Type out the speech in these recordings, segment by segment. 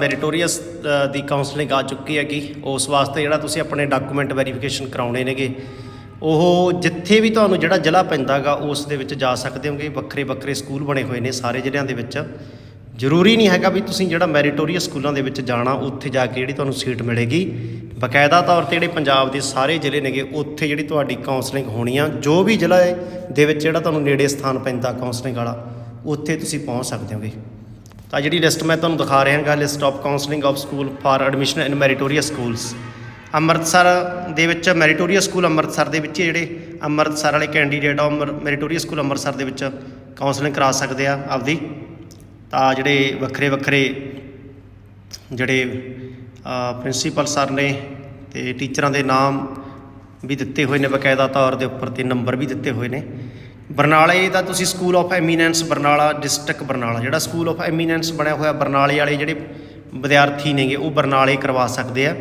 Meritorious ਦੀ counselling ਆ ਚੁੱਕੀ ਹੈਗੀ। ਉਸ ਵਾਸਤੇ ਜਿਹੜਾ ਤੁਸੀਂ ਆਪਣੇ ਡਾਕੂਮੈਂਟ ਵੈਰੀਫਿਕੇਸ਼ਨ ਕਰਾਉਣੇ ਨੇਗੇ। ਉਹ ਜਿੱਥੇ ਵੀ ਤੁਹਾਨੂੰ ਜਿਹੜਾ ਜ਼ਿਲ੍ਹਾ ਪੈਂਦਾਗਾ, ਉਸ ਦੇ ਵਿੱਚ ਜਾ ਸਕਦੇ ਹੋਗੇ। ਵੱਖਰੇ ਵੱਖਰੇ ਸਕੂਲ ਬਣੇ ਹੋਏ ਨੇ ਸਾਰੇ ਜ਼ਿਲ੍ਹਿਆਂ ਦੇ ਵਿੱਚ। ਜ਼ਰੂਰੀ ਨਹੀਂ ਹੈਗਾ ਵੀ ਤੁਸੀਂ ਜਿਹੜਾ ਮੈਰੀਟੋਰੀਅਸ ਸਕੂਲਾਂ ਦੇ ਵਿੱਚ ਜਾਣਾ, ਉੱਥੇ ਜਾ ਕੇ ਜਿਹੜੀ ਤੁਹਾਨੂੰ ਸੀਟ ਮਿਲੇਗੀ। ਬਕਾਇਦਾ ਤੌਰ ਤੇ ਜਿਹੜੇ ਪੰਜਾਬ ਦੇ ਸਾਰੇ ਜ਼ਿਲ੍ਹੇ ਨੇਗੇ, ਉੱਥੇ ਜਿਹੜੀ ਤੁਹਾਡੀ ਕਾਉਂਸਲਿੰਗ ਹੋਣੀ ਆ। ਜੋ ਵੀ ਜ਼ਿਲ੍ਹਾ ਦੇ ਵਿੱਚ ਜਿਹੜਾ ਤੁਹਾਨੂੰ ਨੇੜੇ ਸਥਾਨ ਪੈਂਦਾ ਕਾਉਂਸਲਿੰਗ ਵਾਲਾ, ਉੱਥੇ ਤੁਸੀਂ ਪਹੁੰਚ ਸਕਦੇ ਹੋਗੇ। ਤਾਂ ਜਿਹੜੀ ਲਿਸਟ ਮੈਂ ਤੁਹਾਨੂੰ ਦਿਖਾ ਰਿਹਾ ਹਾਂ list of counselling of school for admission in meritorious schools Amritsar ਦੇ ਵਿੱਚ ਮੈਰੀਟੋਰੀਅਸ ਸਕੂਲ ਅੰਮ੍ਰਿਤਸਰ ਦੇ ਵਿੱਚ ਜਿਹੜੇ ਅੰਮ੍ਰਿਤਸਰ ਵਾਲੇ ਕੈਂਡੀਡੇਟ ਆ ਮੈਰੀਟੋਰੀਅਸ ਸਕੂਲ ਅੰਮ੍ਰਿਤਸਰ ਦੇ ਵਿੱਚ ਕਾਉਂਸਲਿੰਗ ਕਰਾ ਸਕਦੇ ਆ ਆਪਦੀ। ਤਾਂ ਜਿਹੜੇ ਵੱਖਰੇ ਵੱਖਰੇ ਜਿਹੜੇ ਪ੍ਰਿੰਸੀਪਲ ਸਰ ਨੇ ਤੇ ਟੀਚਰਾਂ ਦੇ ਨਾਮ ਵੀ ਦਿੱਤੇ ਹੋਏ ਨੇ, ਬਕਾਇਦਾ ਤੌਰ ਦੇ ਉੱਪਰ ਤੇ ਨੰਬਰ ਵੀ ਦਿੱਤੇ ਹੋਏ ਨੇ। ਬਰਨਾਲੇ ਦਾ ਤੁਸੀਂ school of eminence Barnala district Barnala, ਜਿਹੜਾ ਸਕੂਲ ਆਫ ਐਮੀਨੈਂਸ ਬਣਿਆ ਹੋਇਆ ਬਰਨਾਲੇ ਵਾਲੇ ਜਿਹੜੇ ਵਿਦਿਆਰਥੀ ਨੇਗੇ, ਉਹ ਬਰਨਾਲੇ ਕਰਵਾ ਸਕਦੇ ਆ।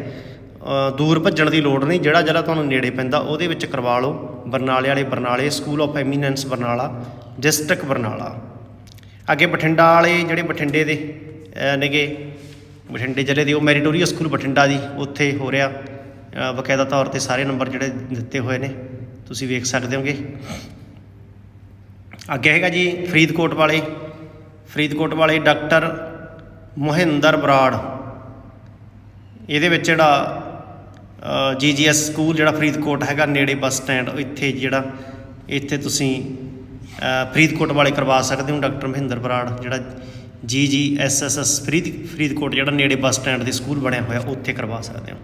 ਦੂਰ ਭੱਜਣ ਦੀ ਲੋੜ ਨਹੀਂ, ਜਿਹੜਾ ਜਿਹੜਾ ਤੁਹਾਨੂੰ ਨੇੜੇ ਪੈਂਦਾ, ਉਹਦੇ ਵਿੱਚ ਕਰਵਾ ਲਓ। ਬਰਨਾਲੇ ਵਾਲੇ ਬਰਨਾਲੇ school of eminence Barnala district Barnala. ਅੱਗੇ ਬਠਿੰਡਾ ਵਾਲੇ ਜਿਹੜੇ ਬਠਿੰਡੇ ਦੇ ਨੇਗੇ, ਬਠਿੰਡੇ ਜ਼ਿਲ੍ਹੇ ਦੇ, ਉਹ ਮੈਰੀਟੋਰੀਅਲ ਸਕੂਲ ਬਠਿੰਡਾ ਦੀ, ਉੱਥੇ ਹੋ ਰਿਹਾ। ਬਕਾਇਦਾ ਤੌਰ ਤੇ ਸਾਰੇ ਨੰਬਰ ਜਿਹੜੇ ਦਿੱਤੇ ਹੋਏ ਨੇ, ਤੁਸੀਂ ਵੇਖ ਸਕਦੇ ਹੋਗੇ। ਅੱਗੇ ਹੈਗਾ ਜੀ ਫਰੀਦਕੋਟ ਵਾਲੇ ਫਰੀਦਕੋਟ ਵਾਲੇ ਡਾਕਟਰ ਮੋਹਿੰਦਰ ਬਰਾੜ। ਇਹਦੇ ਵਿੱਚ ਜਿਹੜਾ ਜੀਜੀਐਸ ਸਕੂਲ ਜਿਹੜਾ ਫਰੀਦਕੋਟ ਹੈਗਾ, ਨੇੜੇ ਬੱਸ ਸਟੈਂਡ, ਇੱਥੇ ਜਿਹੜਾ, ਇੱਥੇ ਤੁਸੀਂ ਫਰੀਦਕੋਟ ਵਾਲੇ ਕਰਵਾ ਸਕਦੇ ਹੋ ਡਾਕਟਰ ਮਹਿੰਦਰ ਬਰਾੜ, ਜਿਹੜਾ ਜੀਜੀਐਸਐਸਐਸ ਫਰੀਦ, ਫਰੀਦਕੋਟ ਜਿਹੜਾ ਨੇੜੇ ਬੱਸ ਸਟੈਂਡ ਦੇ ਸਕੂਲ ਬਣਿਆ ਹੋਇਆ, ਉੱਥੇ ਕਰਵਾ ਸਕਦੇ ਹੋ।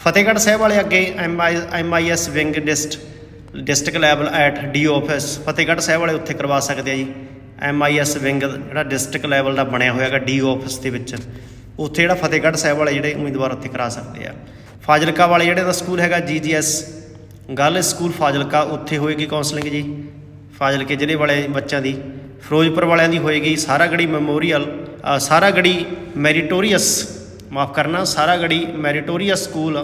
ਫਤਿਹਗੜ੍ਹ ਸਾਹਿਬ ਵਾਲੇ ਅੱਗੇ MI MIS wing dist district level at D office Fatehgarh Sahib ਵਾਲੇ ਉੱਥੇ ਕਰਵਾ ਸਕਦੇ ਆ ਜੀ। ਐਮਆਈਐਸ ਵਿੰਗ ਜਿਹੜਾ ਡਿਸਟ੍ਰਿਕਟ ਲੈਵਲ ਦਾ ਬਣਿਆ ਹੋਇਆ ਹੈਗਾ ਡੀਓ ਆਫਿਸ ਦੇ ਵਿੱਚ। ਉੱਥੇ ਜਿਹੜਾ ਫਤਿਹਗੜ੍ਹ ਸਾਹਿਬ ਵਾਲੇ ਜਿਹੜੇ ਉਮੀਦਵਾਰ ਉੱਥੇ ਕਰਾ ਸਕਦੇ ਆ। ਫਾਜ਼ਿਲਕਾ ਵਾਲੇ ਜਿਹੜੇ ਦਾ ਸਕੂਲ ਹੈਗਾ ਜੀਜੀਐਸ ਗਰਲ ਸਕੂਲ ਫਾਜ਼ਿਲਕਾ ਉੱਥੇ ਹੋਏਗੀ ਕਾਉਂਸਲਿੰਗ ਜੀ। ਫਾਜ਼ਿਲਕੇ ਜ਼ਿਲ੍ਹੇ ਵਾਲੇ ਬੱਚਿਆਂ ਦੀ। ਫਿਰੋਜ਼ਪੁਰ ਵਾਲਿਆਂ ਦੀ ਹੋਏਗੀ ਸਾਰਾਗੜੀ ਮੈਮੋਰੀਅਲ ਅ, ਸਾਰਾਗੜੀ ਮੈਰੀਟੋਰੀਅਸ ਮਾਫ ਕਰਨਾ ਸਾਰਾਗੜੀ ਮੈਰੀਟੋਰੀਅਸ ਸਕੂਲ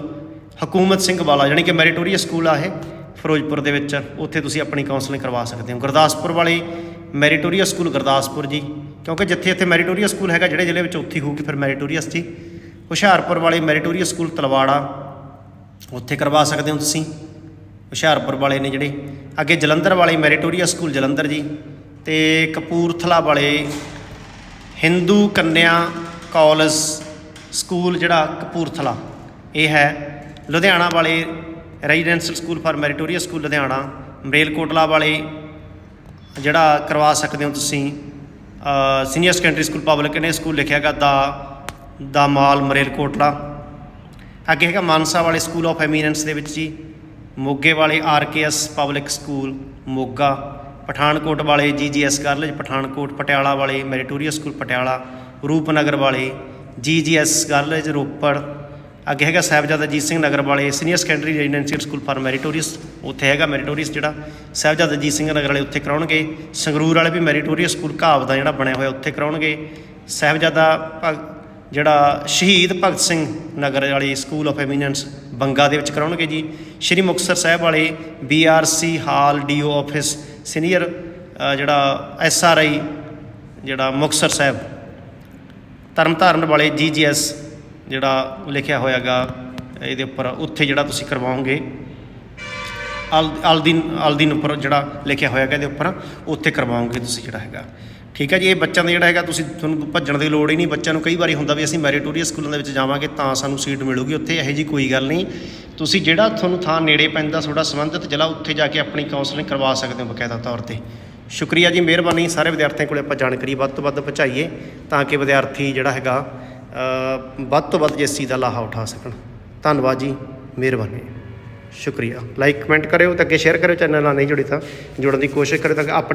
ਹਕੂਮਤ ਸਿੰਘ ਵਾਲਾ ਯਾਨੀ ਕਿ ਮੈਰੀਟੋਰੀਅਸ ਸਕੂਲ ਆ ਇਹ। ਫਿਰੋਜ਼ਪੁਰ ਦੇ ਵਿੱਚ, ਉੱਥੇ ਤੁਸੀਂ ਆਪਣੀ ਕਾਉਂਸਲਿੰਗ ਕਰਵਾ ਸਕਦੇ ਹੋ। ਗੁਰਦਾਸਪੁਰ ਵਾਲੇ ਮੈਰੀਟੋਰੀਅਸ ਸਕੂਲ ਗੁਰਦਾਸਪੁਰ ਜੀ। ਕਿਉਂਕਿ ਜਿੱਥੇ ਇੱਥੇ ਮੈਰੀਟੋਰੀਅਸ ਸਕੂਲ ਹੈਗਾ, ਜਿਹੜੇ ਜ਼ਿਲ੍ਹੇ ਵਿੱਚ ਉੱਥੇ ਹੀ ਹੋਊਗੀ, ਫਿਰ ਮੈਰੀਟੋਰੀਅਸ ਜੀ। ਹੁਸ਼ਿਆਰਪੁਰ ਵਾਲੇ ਮੈਰੀਟੋਰੀਅਸ ਸਕੂਲ ਤਲਵਾੜਾ। ਉੱਥੇ ਕਰਵਾ ਸਕਦੇ ਹੋ ਤੁਸੀਂ। ਹੁਸ਼ਿਆਰਪੁਰ ਵਾਲੇ ਨੇ ਜਿਹੜੇ। ਅੱਗੇ ਜਲੰਧਰ ਵਾਲੇ ਮੈਰੀਟੋਰੀਅਸ ਸਕੂਲ ਜਲੰਧਰ ਜੀ। ਤੇ ਕਪੂਰਥਲਾ ਵਾਲੇ ਹਿੰਦੂ ਕੰਨਿਆ ਕਾਲਜ ਸਕੂਲ ਜਿਹੜਾ ਕਪੂਰਥਲਾ। ਇਹ ਹੈ। ਲੁਧਿਆਣਾ ਵਾਲੇ residential school for meritorious school Ludhiana, Malerkotla ਵਾਲੇ ਜਿਹੜਾ ਕਰਵਾ ਸਕਦੇ ਹੋ ਤੁਸੀਂ ਸੀਨੀਅਰ ਸੈਕੰਡਰੀ ਸਕੂਲ ਪਬਲਿਕ ਨੇ ਸਕੂਲ ਲਿਖਿਆਗਾ ਦਾ ਦਾ ਮਾਲ ਮਰੇਲਕੋਟਲਾ। ਅੱਗੇ ਹੈਗਾ ਮਾਨਸਾ ਵਾਲੇ ਸਕੂਲ ਆਫ ਐਮੀਨੈਂਸ ਦੇ ਵਿੱਚ ਜੀ, ਮੋਗੇ ਵਾਲੇ RKS public school Moga. Pathankot ਵਾਲੇ ਜੀਜੀਐਸ ਕਾਲਜ ਪਠਾਨਕੋਟ, ਪਟਿਆਲਾ ਵਾਲੇ ਮੈਰੀਟੋਰੀਅਸ ਸਕੂਲ, ਪਟਿਆਲਾ। ਰੂਪਨਗਰ ਵਾਲੇ ਜੀਜੀਐਸ ਕਾਲਜ ਰੋਪੜ। ਅੱਗੇ ਹੈਗਾ ਸਾਹਿਬਜ਼ਾਦਾ ਅਜੀਤ ਸਿੰਘ ਨਗਰ ਵਾਲੇ senior secondary residential school for meritorious ਉੱਥੇ ਹੈਗਾ ਮੈਰੀਟੋਰੀਅਸ ਜਿਹੜਾ ਸਾਹਿਬਜ਼ਾਦਾ ਅਜੀਤ ਸਿੰਘ ਨਗਰ ਵਾਲੇ ਉੱਥੇ ਕਰਾਉਣਗੇ ਸੰਗਰੂਰ ਵਾਲੇ ਵੀ ਮੈਰੀਟੋਰੀਅਸ ਸਕੂਲ ਘਾਵ ਦਾ ਜਿਹੜਾ ਬਣਿਆ ਹੋਇਆ ਉੱਥੇ ਕਰਾਉਣਗੇ ਸਾਹਿਬਜ਼ਾਦਾ ਭਗ- ਜਿਹੜਾ ਸ਼ਹੀਦ ਭਗਤ ਸਿੰਘ ਨਗਰ ਵਾਲੀ ਸਕੂਲ ਆਫ ਐਮੀਨੈਂਸ ਬੰਗਾ ਦੇ ਵਿੱਚ ਕਰਾਉਣਗੇ ਜੀ ਸ਼੍ਰੀ ਮੁਕਤਸਰ ਸਾਹਿਬ ਵਾਲੇ BRC hall DO office senior ਅ, ਜਿਹੜਾ ਐਸਆਰਆਈ ਜਿਹੜਾ ਮੁਕਤਸਰ ਸਾਹਿਬ ਤਰਨਤਾਰਨ ਵਾਲੇ ਜੀਜੀਐਸ ਜਿਹੜਾ ਲਿਖਿਆ ਹੋਇਆਗਾ, ਇਹਦੇ ਉੱਪਰ ਉੱਥੇ ਜਿਹੜਾ ਤੁਸੀਂ ਕਰਵਾਓਗੇ, ਅਲ, ਅਲਦੀਨ ਅਲਦੀਨ ਉੱਪਰ ਜਿਹੜਾ ਲਿਖਿਆ ਹੋਇਆਗਾ ਇਹਦੇ ਉੱਪਰ, ਉੱਥੇ ਕਰਵਾਓਗੇ ਤੁਸੀਂ ਜਿਹੜਾ ਹੈਗਾ। ਠੀਕ ਹੈ ਜੀ, ਇਹ ਬੱਚਿਆਂ ਦਾ ਜਿਹੜਾ ਹੈਗਾ, ਤੁਸੀਂ ਤੁਹਾਨੂੰ ਭੱਜਣ ਦੀ ਲੋੜ ਹੀ ਨਹੀਂ। ਬੱਚਿਆਂ ਨੂੰ ਕਈ ਵਾਰੀ ਹੁੰਦਾ ਵੀ ਅਸੀਂ ਮੈਰੀਟੋਰੀਅਸ ਸਕੂਲਾਂ ਦੇ ਵਿੱਚ ਜਾਵਾਂਗੇ, ਤਾਂ ਸਾਨੂੰ ਸੀਟ ਮਿਲੂਗੀ ਉੱਥੇ, ਇਹੋ ਜੀ ਕੋਈ ਗੱਲ ਨਹੀਂ। ਤੁਸੀਂ ਜਿਹੜਾ ਤੁਹਾਨੂੰ ਥਾਂ ਨੇੜੇ ਪੈਂਦਾ, ਤੁਹਾਡਾ ਸੰਬੰਧਿਤ ਜ਼ਿਲ੍ਹਾ, ਉੱਥੇ ਜਾ ਕੇ ਆਪਣੀ ਕਾਉਂਸਲਿੰਗ ਕਰਵਾ ਸਕਦੇ ਹੋ ਬਕਾਇਦਾ ਤੌਰ ਤੇ। ਸ਼ੁਕਰੀਆ ਜੀ, ਮਿਹਰਬਾਨੀ ਸਾਰੇ ਵਿਦਿਆਰਥੀਆਂ ਕੋਲੇ ਆਪਾਂ ਜਾਣਕਾਰੀ ਵੱਧ ਤੋਂ ਵੱਧ ਪਹੁੰਚਾਈਏ, ਤਾਂ ਕਿ ਵਿਦਿਆਰਥੀ ਜਿਹੜਾ ਹੈਗਾ ਵੱਧ ਤੋਂ ਵੱਧ ਇਸ ਚੀਜ਼ ਦਾ ਲਾਹਾ ਉਠਾ ਸਕਣ। ਧੰਨਵਾਦ ਜੀ, ਮਿਹਰਬਾਨੀ। ਸ਼ੁਕਰੀਆ। ਲਾਈਕ ਕਮੈਂਟ ਕਰਿਓ ਤੇ ਅੱਗੇ ਸ਼ੇਅਰ ਕਰਿਓ ਚੈਨਲ ਨਾਲ ਨਹੀਂ ਜੁੜੇ ਤਾਂ ਜੁੜਨ ਦੀ ਕੋਸ਼ਿਸ਼ ਕਰਿਓ ਤਾਂ ਕਿ ਆਪਣੇ